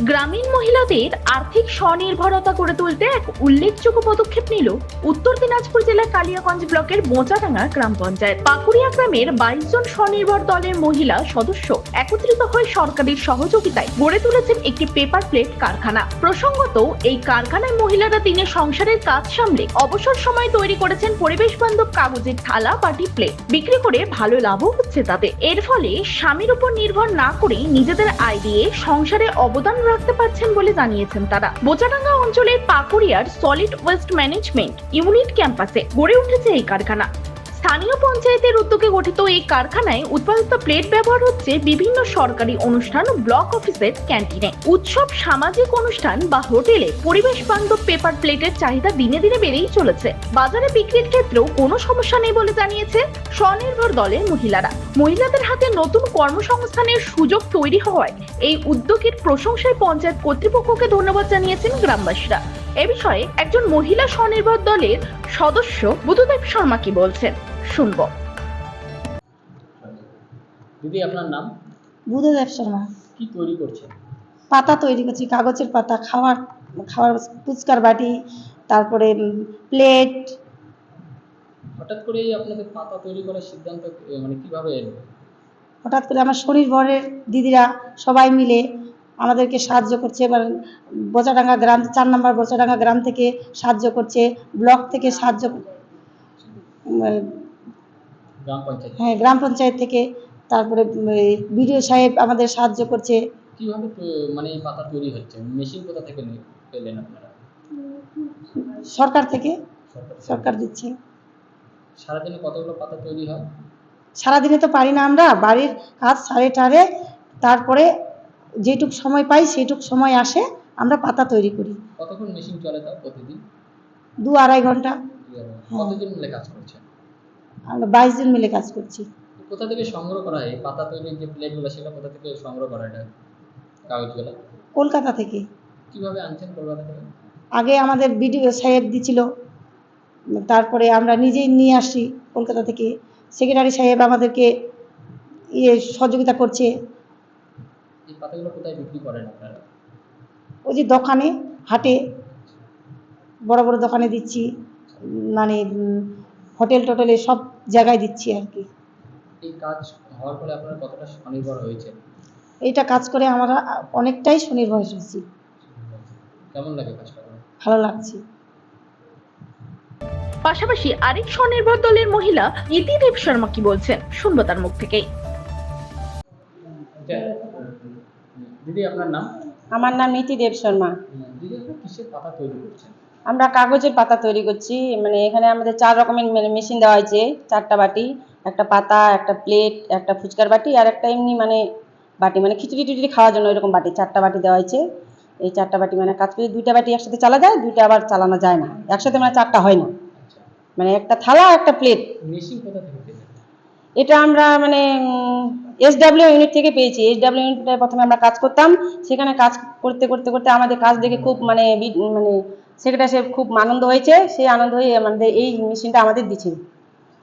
গ্রামীণ মহিলাদের আর্থিক স্বনির্ভরতা করে তুলতে এক উল্লেখযোগ্য পদক্ষেপ নিল উত্তর দিনাজপুর জেলার কালিয়াগঞ্জ ব্লকের মোচাডাঙ্গা গ্রাম পঞ্চায়েত। পাকুড়িয়া গ্রামের বাইশ জন স্বনির্ভর দলের মহিলা সদস্য একত্রিত হয়ে সরকারের সহযোগিতায় গড়ে তুলেছেন একটি পেপার প্লেট কারখানা। প্রসঙ্গত, এই কারখানায় মহিলারা দিনের সংসারের কাজ সামলে অবসর সময় তৈরি করেছেন পরিবেশ বান্ধব কাগজের থালা, বাটি প্লেট বিক্রি করে ভালো লাভও হচ্ছে তাতে। এর ফলে স্বামীর উপর নির্ভর না করেই নিজেদের আয় দিয়ে সংসারে অবদান রাখতে পারছেন বলে জানিয়েছেন তারা। বোচাডাঙ্গা অঞ্চলের পাকুড়িয়ার সলিড ওয়েস্ট ম্যানেজমেন্ট ইউনিট ক্যাম্পাসে গড়ে উঠেছে এই কারখানা। স্থানীয় পঞ্চায়েতের উদ্যোগে গঠিত এই কারখানায় উৎপাদিত প্লেট ব্যবহার হচ্ছে বিভিন্ন সরকারি অনুষ্ঠান ব্লক অফিসের ক্যান্টিনে। উৎসব, সামাজিক অনুষ্ঠান বা হোটেলে পরিবেশ বান্ধব পেপার প্লেটের চাহিদা দিনে দিনে বেড়েই চলেছে। বাজারে বিক্রির ক্ষেত্রেও কোনো সমস্যা নেই বলে জানিয়েছে স্বনির্ভর দলের মহিলারা। মহিলাদের হাতে নতুন কর্মসংস্থানের সুযোগ তৈরি হওয়ায় এই উদ্যোগের প্রশংসায় পঞ্চায়েত কর্তৃপক্ষকে ধন্যবাদ জানিয়েছেন গ্রামবাসীরা। এ বিষয়ে একজন মহিলা স্বনির্ভর দলের সদস্য বুধদেব শর্মা কি বলছেন? শুনব। দিদি আপনার নাম? বুধদেব শর্মা। কি তৈরি করছেন? পাতা তৈরি করছি কাগজের পাতা খাওয়ার খাওয়ার ফুচকার বাটি তারপরে প্লেট হঠাৎ করেই আপনাদের পাতা তৈরি করার সিদ্ধান্ত মানে কীভাবে এলো? হঠাৎ করে আমার শরীর ভরের দিদিরা সবাই মিলে আমাদেরকে সাহায্য করছে। এবার বোচাডাঙ্গা গ্রাম চার নম্বর বোচাডাঙ্গা গ্রাম থেকে সাহায্য করছে ব্লক থেকে সাহায্য হ্যাঁ গ্রাম পঞ্চায়েত থেকে। তারপরে বিডিও সাহেব আমাদের সাহায্য করছে। কীভাবে মানে এই পাতা তৈরি হচ্ছে? মেশিন কোথা থেকে পেলেন আপনারা? সরকার থেকে। সরকার দিচ্ছে। সারাদিনে কতগুলো পাতা তৈরি হয়? সারাদিনে তো পারি না আমরা। বাড়ির কাজ সারে টারে তারপরে যেটুক সময় পাই সেইটুক সময় আসে আমরা পাতা তৈরি করি। কতক্ষণ মেশিন চলে তাও প্রতিদিন? দু আড়াই ঘণ্টা। কতদিন মিলে কাজ করছেন? আমরা বাইশ জন মিলে কাজ করছি। কোথা থেকে সংগ্রহ করা হয়? পাতা তৈরির যে প্লেটগুলো সেটা কোথা থেকে সংগ্রহ করা এটা? কাগজগুলো? কলকাতা থেকে। কীভাবে আনছেন কলকাতা থেকে? আগে আমাদের বিডিও সাহেব দিছিল তারপরে আমরা নিজেই নিয়ে আসি কলকাতা থেকে। সেক্রেটারি সাহেব আমাদেরকে ইয়ে সহযোগিতা করছে। এই পাতাগুলো কোথায় বিক্রি করেন আপনারা? ওই যে দোকানে হাটে বড় বড় দোকানে দিচ্ছি। মানে হোটেল টোটেলে সব জায়গায় দিচ্ছি আর কি। এই কাজ হওয়ার পরে আপনারা কতটা স্বনির্ভর হয়েছে? এইটা কাজ করে আমরা অনেকটাই স্বনির্ভর হয়েছি। কেমন লাগে কাজটা? ভালো লাগছে। পাশাপাশি আরেক স্বনির্ভর দলের মহিলা ইতি দেব শর্মা কি বলছেন শুনব তার মুখ থেকেই। দিদি আপনার নাম? আমার নাম নীতি দেব শর্মা দিদি কিসের পাতা তৈরি করছেন? আমরা কাগজের পাতা তৈরি করছি মানে এখানে আমাদের চার রকমের মানে মেশিন দেওয়া হয়েছে। চারটা বাটি একটা পাতা একটা প্লেট একটা ফুচকার বাটি আর একটা এমনি মানে বাটি মানে খিচুড়ি টিচুড়ি খাওয়ার জন্য এরকম বাটি চারটা বাটি দেওয়া হয়েছে। এই চারটা বাটি মানে কাজ করে দুইটা বাটি একসাথে চালা যায় দুইটা আবার চালানো যায় না। একসাথে মানে চারটা হয় না। মানে একটা থালা একটা প্লেট এটা আমরা মানে এসডাব্লিউ ইউনিট থেকে পেয়েছি। এসডাব্লিউ ইউনিটে প্রথমে আমরা কাজ করতাম। সেখানে কাজ করতে করতে করতে আমাদের কাজ দেখে খুব মানে মানে সেক্রেটারি সাহেব খুব আনন্দ হয়েছে। সেই আনন্দ হয়ে আমাদের এই মেশিনটা আমাদের দিচ্ছে।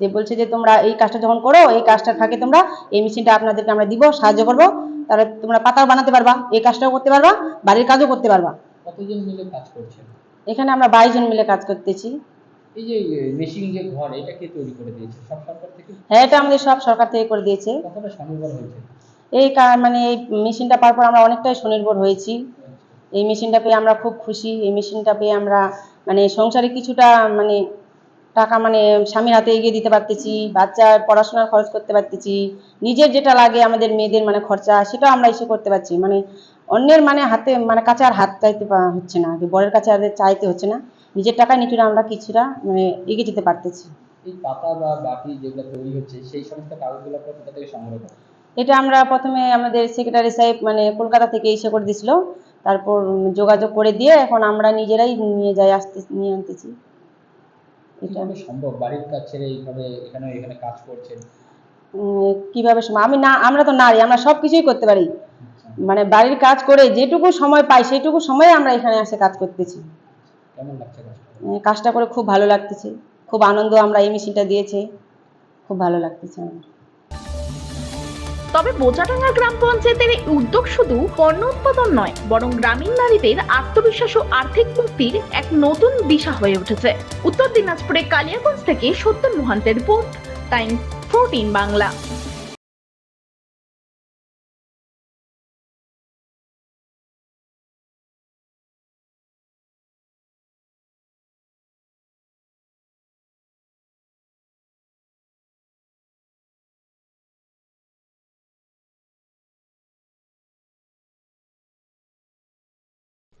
যে বলছে যে তোমরা এই কাজটা যখন করো এই কাজটার ফাঁকে তোমরা এই মেশিনটা আপনাদেরকে আমরা দিব সাহায্য করব। তাহলে তোমরা পাতাও বানাতে পারবা এই কাজটাও করতে পারবা বাড়ির কাজও করতে পারবা। কতজন মিলে কাজ করছেন? এখানে আমরা বাইশ জন মিলে কাজ করতেছি। এই যে মেশিন যে ঘর এটা কে তৈরি করে দিয়েছে? সব সরকার থেকে? হ্যাঁ এটা আমাদের সব সরকার থেকে করে দিয়েছে। কতটা স্বনির্ভর হয়েছে? এই মানে এই মেশিনটা পাওয়ার পর আমরা অনেকটাই স্বনির্ভর হয়েছি। এই মেশিনটা পেয়ে আমরা খুব খুশি। এই মেশিনটা পেয়ে আমরা মানে সংসারে কিছুটা মানে টাকা মানে স্বামীর হাতে এগিয়ে দিতে পারতেছি বাচ্চার পড়াশোনার খরচ করতে পারতেছি নিজের যেটা লাগে আমাদের মেয়েদের মানে খরচা সেটাও আমরা এসে করতে পারছি। মানে অন্যের মানে হাতে মানে কাছে আর হাত চাইতে হচ্ছে না বরের কাছে আর চাইতে হচ্ছে না। নিজের টাকায় নিচুরা আমরা কিছুটা মানে এগিয়ে যেতে পারতেছি। এই পাতা বা বাটি যেগুলো তৈরি হচ্ছে সেই সমস্ত কাগজগুলো আপনারা কোথা থেকে সংগ্রহ করেন? এটা আমরা প্রথমে আমাদের সেক্রেটারি সাহেব মানে কলকাতা থেকে এসে করে দিছিল। তারপর যোগাযোগ করে দিয়ে এখন আমরা নিজেরাই নিয়ে যাই আসতে নিয়ে আনতেছি। এটা। সম্ভব? বাড়ির কাজ ছেড়ে এইভাবে এখানে এখানে কাজ করছেন? কীভাবে? আমি না আমরা তো নারী আমরা সব কিছুই করতে পারি। মানে বাড়ির কাজ করে যেটুকু সময় পাই সেইটুকু সময়ে আমরা এখানে এসে কাজ করতেছি। কাজটা? উম, কাজটা করে খুব ভালো লাগতেছে। খুব আনন্দ আমরা এই মেশিনটা দিয়েছে। খুব ভালো লাগতেছে আমার। তবে বোচাডাঙ্গা গ্রাম পঞ্চায়েতের এই উদ্যোগ শুধু পণ্য উৎপাদন নয় বরং গ্রামীণ নারীদের আত্মবিশ্বাস ও আর্থিক মুক্তির এক নতুন দিশা হয়ে উঠেছে। উত্তর দিনাজপুরে কালিয়াগঞ্জ থেকে সত্যেন মোহান্তের রিপোর্ট টাইম ফোরটিন বাংলা।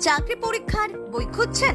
চাকরি পরীক্ষার বই খুঁজছেন?